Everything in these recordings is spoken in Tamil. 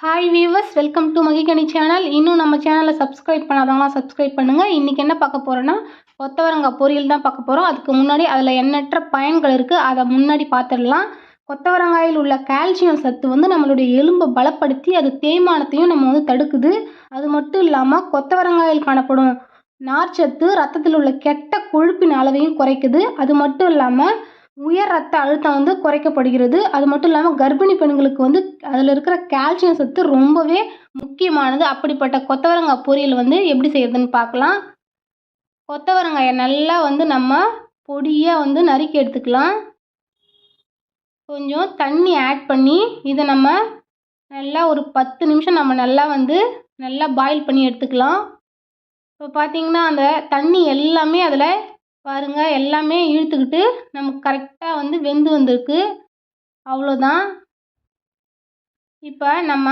Hi viewers welcome to Magigani channel இன்னும் நம்ம சேனலை சப்ஸ்கிரைப் பண்ணாதவங்களாம் சப்ஸ்கிரைப் பண்ணுங்கள் இன்றைக்கி என்ன பார்க்க போகிறோன்னா கொத்தவரங்காய் பொரியல் தான் பார்க்க போகிறோம் அதுக்கு முன்னாடி அதில் எண்ணற்ற பயன்கள் இருக்குது அதை முன்னாடி பார்த்துடலாம். கொத்தவரங்காயில் உள்ள கால்சியம் சத்து வந்து நம்மளுடைய எலும்பை பலப்படுத்தி அது தேய்மானத்தையும் நம்ம வந்து தடுக்குது. அது மட்டும் இல்லாமல் கொத்தவரங்காயில் காணப்படும் நார்ச்சத்து ரத்தத்தில் உள்ள கெட்ட கொழுப்பின் அளவையும் குறைக்குது. அது மட்டும் இல்லாமல் உயர் ரத்த அழுத்தம் வந்து குறைக்கப்படுகிறது. அது மட்டும் இல்லாமல் கர்ப்பிணி பெண்களுக்கு வந்து அதில் இருக்கிற கால்சியம் சத்து ரொம்பவே முக்கியமானது. அப்படிப்பட்ட கொத்தவரங்காய் பொரியல் வந்து எப்படி செய்யறதுன்னு பார்க்கலாம். கொத்தவரங்காயை நல்லா வந்து நம்ம பொடியாக வந்து நறுக்கி எடுத்துக்கலாம். கொஞ்சம் தண்ணி ஆட் பண்ணி இதை நம்ம நல்லா ஒரு பத்து நிமிஷம் நம்ம நல்லா வந்து நல்லா பாயில் பண்ணி எடுத்துக்கலாம். இப்போ பார்த்தீங்கன்னா அந்த தண்ணி எல்லாமே அதில் பாருங்கள் எல்லாமே இழுத்துக்கிட்டு நமக்கு கரெக்டாக வந்து வெந்து வந்திருக்கு. அவ்வளோதான் இப்போ நம்ம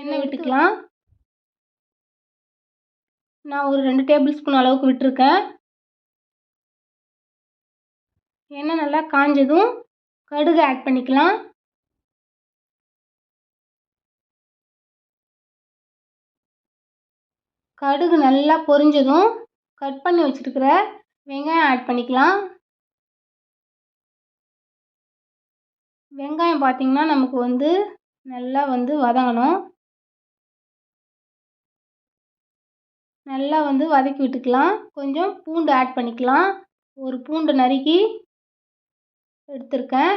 எண்ணெய் விட்டுக்கலாம். நான் ஒரு ரெண்டு டேபிள் ஸ்பூன் அளவுக்கு விட்டுருக்கேன். எண்ணெய் நல்லா காஞ்சதும் கடுகு ஆட் பண்ணிக்கலாம். கடுகு நல்லா பொரிஞ்சதும் கட் பண்ணி வச்சுருக்கிற வெங்காயம் ஆட் பண்ணிக்கலாம். வெங்காயம் பார்த்திங்கன்னா நமக்கு வந்து நல்லா வந்து வதங்கணும். நல்லா வந்து வதக்கி விட்டுக்கலாம். கொஞ்சம் பூண்டு ஆட் பண்ணிக்கலாம். ஒரு பூண்டு நறுக்கி எடுத்திருக்கேன்.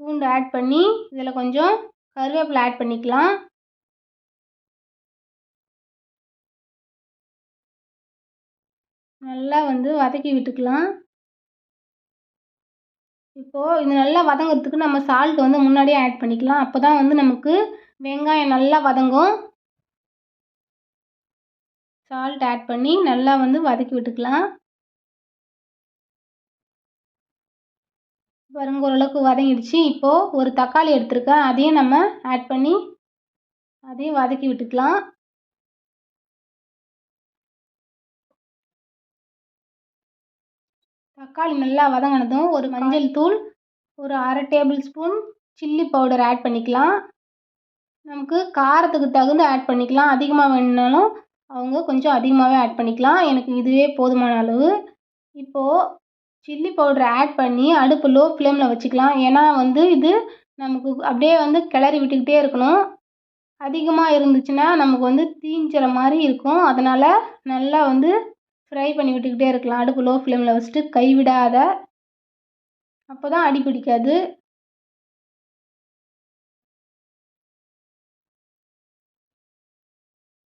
பூண்டு ஆட் பண்ணி இதில் கொஞ்சம் கருவேப்பிலை ஆட் பண்ணிக்கலாம். நல்லா வந்து வதக்கி விட்டுக்கலாம். இப்போது இது நல்லா வதங்கிறதுக்கு நம்ம சால்ட் வந்து முன்னாடியே ஆட் பண்ணிக்கலாம். அப்போ தான் வந்து நமக்கு வெங்காயம் நல்லா வதங்கும். சால்ட் ஆட் பண்ணி நல்லா வந்து வதக்கி விட்டுக்கலாம். பாருங்க ஓரளவுக்கு வதங்கிடுச்சு. இப்போது ஒரு தக்காளி எடுத்திருக்கேன். அதையும் நம்ம ஆட் பண்ணி அதையும் வதக்கி விட்டுக்கலாம். தக்காளி நல்லா வதங்கினதும் ஒரு மஞ்சள் தூள் ஒரு அரை tablespoon chilli powder add பண்ணிக்கலாம். நமக்கு காரத்துக்கு தகுந்த ஆட் பண்ணிக்கலாம். அதிகமாக வேணுனாலும் அவங்க கொஞ்சம் அதிகமாகவே ஆட் பண்ணிக்கலாம். எனக்கு இதுவே போதுமான அளவு. இப்போது சில்லி பவுடர் ஆட் பண்ணி அடுப்பு லோ ஃப்ளேமில் வச்சுக்கலாம். ஏன்னா வந்து இது நமக்கு அப்படியே வந்து கிளறி விட்டுக்கிட்டே இருக்கணும். அதிகமாக இருந்துச்சுன்னா நமக்கு வந்து தீஞ்சிற மாதிரி இருக்கும். அதனால் நல்லா வந்து ஃப்ரை பண்ணி விட்டுக்கிட்டே இருக்கலாம். அடுப்பு லோ ஃப்ளேமில் வச்சுட்டு கைவிடாத. அப்போ தான் அடி பிடிக்காது.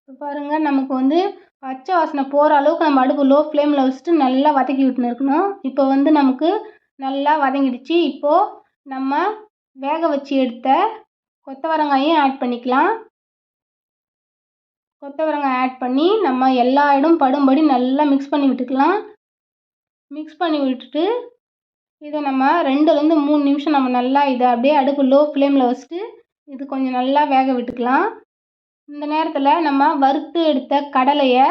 இப்போ பாருங்கள் நமக்கு வந்து பச்சை வாசனை போகிற அளவுக்கு நம்ம அடுப்பு லோ ஃப்ளேமில் வச்சுட்டு நல்லா வதக்கி விட்டுன்னு இருக்கணும். இப்போ வந்து நமக்கு நல்லா வதங்கிடுச்சு. இப்போது நம்ம வேக வச்சு எடுத்த கொத்தவரங்காயும் ஆட் பண்ணிக்கலாம். கொத்தவரங்காய் ஆட் பண்ணி நம்ம எல்லா இடம் படும்படி நல்லா மிக்ஸ் பண்ணி விட்டுக்கலாம். மிக்ஸ் பண்ணி விட்டுட்டு இதை நம்ம ரெண்டுலேருந்து மூணு நிமிஷம் நம்ம நல்லா இதை அப்படியே அடுப்பு லோ ஃப்ளேமில் வச்சுட்டு இது கொஞ்சம் நல்லா வேக விட்டுக்கலாம். இந்த நேரத்தில் நம்ம வறுத்து எடுத்த கடலையை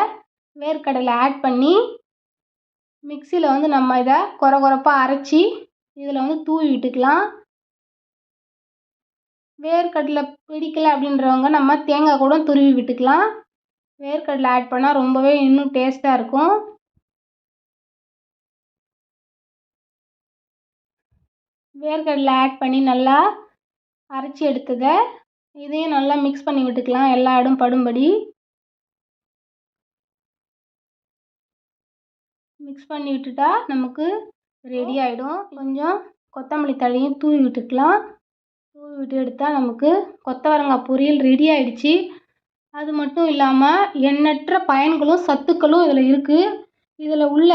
வேர்க்கடலை ஆட் பண்ணி மிக்சியில் வந்து நம்ம இதை குறை குறைப்பாக அரைச்சி இதில் வந்து தூவி விட்டுக்கலாம். வேர்க்கடலை பிடிக்கலை அப்படின்றவங்க நம்ம தேங்காய் கூட துருவி விட்டுக்கலாம். வேர்க்கடலை ஆட் பண்ணால் ரொம்பவே இன்னும் டேஸ்ட்டாக இருக்கும். வேர்க்கடலை ஆட் பண்ணி நல்லா அரைச்சி எடுத்ததை இதையும் நல்லா மிக்ஸ் பண்ணி விட்டுக்கலாம். எல்லா இடம் படும்படி. மிக்ஸ் பண்ணி விட்டுட்டா நமக்கு ரெடி ஆகிடும் கொஞ்சம் கொத்தமல்லி தழையும் தூவி விட்டுக்கலாம். தூவி விட்டு எடுத்தால் நமக்கு கொத்தவரங்காய் பொரியல் ரெடி ஆகிடுச்சி அது மட்டும் இல்லாமல் எண்ணற்ற பயன்களும் சத்துக்களும் இதில் இருக்குது இதில் உள்ள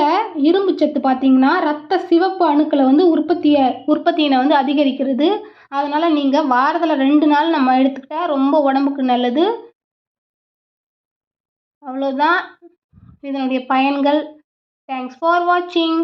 இரும்பு சத்து பார்த்திங்கன்னா ரத்த சிவப்பு அணுக்களை வந்து உற்பத்தியை உற்பத்தியினை வந்து அதிகரிக்கிறது. அதனால் நீங்கள் வாரத்தில் ரெண்டு நாள் நம்ம எடுத்துக்கிட்டால் ரொம்ப உடம்புக்கு நல்லது. அவ்வளோதான் இதனுடைய பயன்கள். தேங்க்ஸ் ஃபார் வாட்சிங்